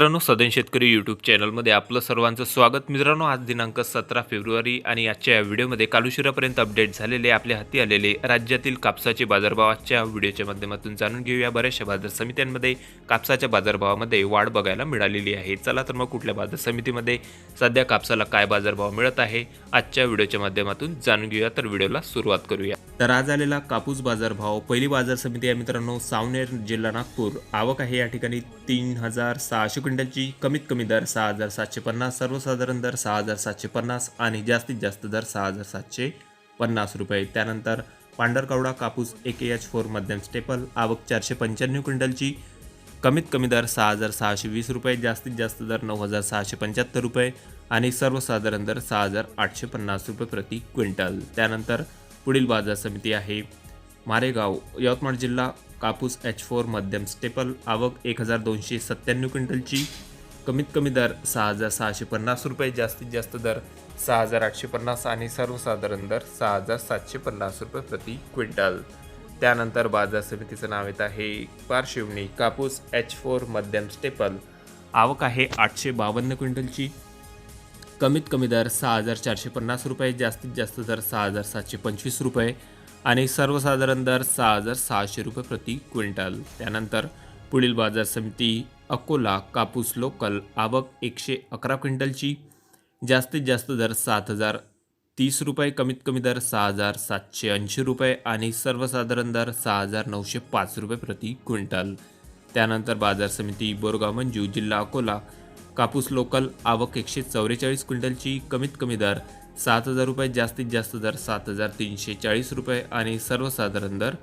मित्रांनो सदन शेतकरी यूट्यूब चॅनलमध्ये आपलं सर्वांचं स्वागत. मित्रांनो आज दिनांक सतरा फेब्रुवारी आणि आजच्या या व्हिडिओमध्ये कालुशिरापर्यंत अपडेट झालेले आपल्या हाती आलेले राज्यातील कापसाचे बाजारभाव आजच्या व्हिडिओच्या माध्यमातून जाणून घेऊया. बऱ्याचशा बाजार समित्यांमध्ये कापसाच्या बाजारभावामध्ये वाढ बघायला मिळालेली आहे. चला तर मग कुठल्या बाजार समितीमध्ये सध्या कापसाला काय बाजारभाव मिळत आहे आजच्या व्हिडिओच्या माध्यमातून जाणून घेऊया. तर व्हिडिओला सुरुवात करूया. तर आज आलेला कापूस बाजारभाव पहिली बाजार समिती आहे मित्रांनो सावनेर जिल्हा नागपूर. आवक आहे या ठिकाणी तीन हजार सहाशे क्विंटलची. कमीत कमी दर सहा हजार सातशे पन्नास सर्वसाधारण दर सहा हजार सातशे पन्नास आणि जास्तीत जास्त दर सहा हजार सातशे पन्नास रुपये. त्यानंतर पांढरकवडा कापूस एक एच फोर मध्यम स्टेपल आवक चारशे पंच्याण्णव क्विंटलची. कमीत कमी दर सहा हजार सहाशे वीस रुपये जास्तीत जास्त दर नऊ हजार सहाशे पंच्याहत्तर रुपये आणि सर्वसाधारण दर सहा हजार आठशे पन्नास रुपये प्रति क्विंटल. त्यानंतर पुढील बाजार समिती आहे. मारेगाव यवतमाळ जिल्हा कापूस एच फोर मध्यम स्टेपल आवक एक हजार दोनशे सत्त्याण्णव क्विंटलची. कमीत कमी दर सहा हजार सहाशे पन्नास रुपये जास्तीत जास्त दर सहा हजार आठशे पन्नास आणि सर्वसाधारण दर सहा हजार सातशे पन्नास रुपये प्रति क्विंटल. त्यानंतर बाजार समितीचं नाव येत आहे पारशिवनी कापूस एच फोर मध्यम स्टेपल आवक आहे आठशे बावन्न क्विंटलची. कमीत कमी दर सहा हजार चारशे पन्नास रुपये जास्तीत जास्त दर सहा हजार सातशे पंचवीस रुपये आणि सर्वसाधारण दर सहा हजार सहाशे रुपये प्रति क्विंटल. त्यानंतर पुढील बाजार समिती अकोला कापूस लोकल आवक एकशे अकरा क्विंटलची जास्तीत जास्त दर सात हजार तीस रुपये कमीत कमी दर सहा हजार सातशे ऐंशी रुपये आणि सर्वसाधारण दर सहा हजार नऊशे पाच रुपये प्रति क्विंटल. त्यानंतर बाजार समिती बोरगाव मंजू जिल्हा अकोला कापूस लोकल आवक एकशे चौवेचाळीस क्विंटलची कमीत कमी दर सात हजार रुपये जास्तीत जास्त दर सात हजार तीनशे चाळीस रुपये आणि सर्वसाधारण दर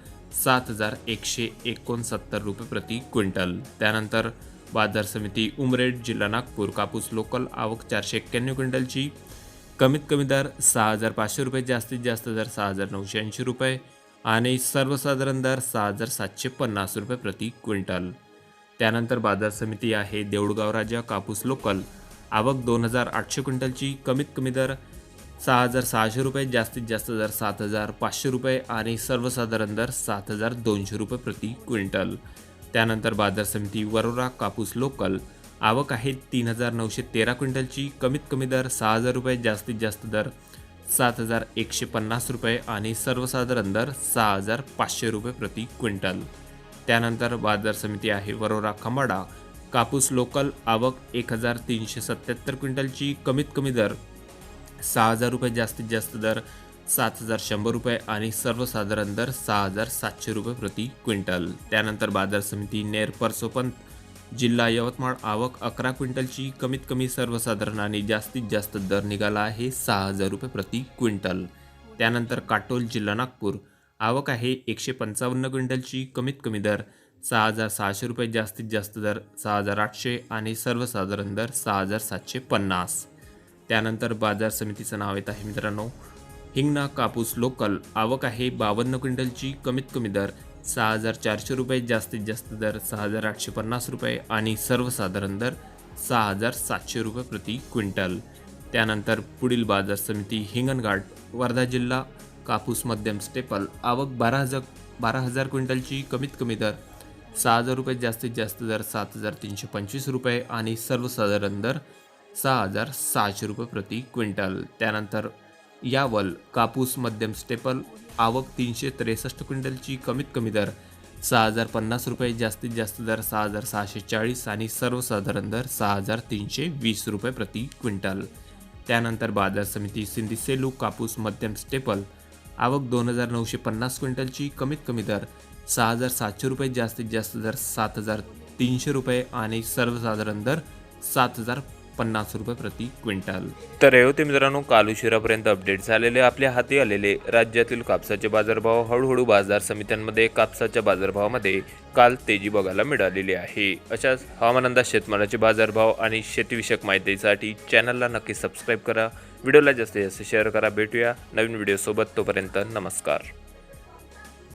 सात हजार एकशे एकोणसत्तर रुपये प्रति क्विंटल. त्यानंतर बाजार समिती उमरेड जिल्हा नागपूर कापूस लोकल आवक चारशे एक्क्याण्णव क्विंटलची कमीत कमी दर सहा हजार पाचशे रुपये जास्तीत जास्त दर सहा हजार नऊशे ऐंशी रुपये आणि सर्वसाधारण दर सहा हजार सातशे पन्नास रुपये प्रति क्विंटल. त्यानंतर बाजार समिती आहे देऊळगाव राजा कापूस लोकल. आवक दोन हजार आठशे क्विंटलची. कमीत कमी दर सहा हजार सहाशे रुपये जास्तीत जास्त दर सात हजार पाचशे रुपये आणि सर्वसाधारण दर सात हजार दोनशे रुपये प्रति क्विंटल. त्यानंतर बाजार समिती वरोरा कापूस लोकल. आवक आहे तीन हजार नऊशे तेरा क्विंटलची. कमीत कमी दर सहा हजार रुपये जास्तीत जास्त दर सात हजार एकशे पन्नास रुपये आणि सर्वसाधारण दर सहा हजार पाचशे रुपये प्रति क्विंटल. त्यानंतर बाजार समिती आहे. वरोरा खंबाडा कापूस लोकल आवक एक हजार तीनशे सत्याहत्तर क्विंटलची कमीत कमी दर सहा हजार रुपये जास्तीत जास्त दर सात हजार शंभर रुपये आणि सर्वसाधारण दर सहा हजार सातशे रुपये प्रति क्विंटल. त्यानंतर बाजार समिती नेर परसोपंत जिल्हा यवतमाळ आवक अकरा क्विंटलची कमीत कमी सर्वसाधारण आणि जास्तीत जास्त दर निघाला आहे सहा हजार रुपये प्रति क्विंटल. त्यानंतर काटोल जिल्हा नागपूर आवक आहे एकशे पंचावन्न क्विंटलची कमीत कमी दर सहा हजार सहाशे रुपये जास्तीत जास्त दर सहा हजार आठशे आणि सर्वसाधारण दर सहा हजार सातशे पन्नास. त्यानंतर बाजार समितीचं नाव येत आहे मित्रांनो हिंगणा कापूस लोकल. आवक आहे बावन्न क्विंटलची कमीत कमी दर सहा हजार चारशे रुपये जास्तीत जास्त दर सहा हजार आठशे पन्नास रुपये आणि सर्वसाधारण दर सहा हजार सातशे रुपये प्रति क्विंटल. त्यानंतर पुढील बाजार समिती हिंगणघाट वर्धा जिल्हा कापूस मध्यम स्टेपल आवक बारा हजार बारा हजार क्विंटलची कमीत कमी दर. सहा हजार रुपये जास्तीत जास्त दर सात हजार तीनशे पंचवीस रुपये आणि सर्वसाधारण दर सहा हजार सहाशे रुपये प्रति क्विंटल. त्यानंतर यावल कापूस मध्यम स्टेपल आवक तीनशे त्रेसष्ट क्विंटलची कमीत कमी दर सहा हजार पन्नास रुपये जास्तीत जास्त दर सहा हजार सहाशे चाळीस आणि सर्वसाधारण दर सहा हजार तीनशे वीस रुपये प्रति क्विंटल. त्यानंतर बाजार समिती सिंधी सेलू कापूस मध्यम स्टेपल आवक दोन हजार नऊशे पन्नास क्विंटलची कमीत कमी दर सहा हजार सातशे रुपये जास्तीत जास्त दर सात हजार तीनशे रुपये आणि सर्वसाधारण दर सात हजार पन्नास रुपये प्रति क्विंटल. तर हे होते मित्रांनो काल उशिरापर्यंत अपडेट झालेले आपल्या हाती आलेले राज्यातील कापसाचे बाजारभाव हळूहळू बाजार समित्यांमध्ये कापसाच्या बाजारभावामध्ये काल तेजी बघायला मिळालेली आहे. अशाच हवामान अंदाज शेतमालाचे बाजारभाव आणि शेतीविषयक माहितीसाठी चॅनलला नक्की सबस्क्राईब करा. व्हिडिओला जास्तीत जास्त शेअर करा. भेटूया नवीन व्हिडिओसोबत तोपर्यंत नमस्कार.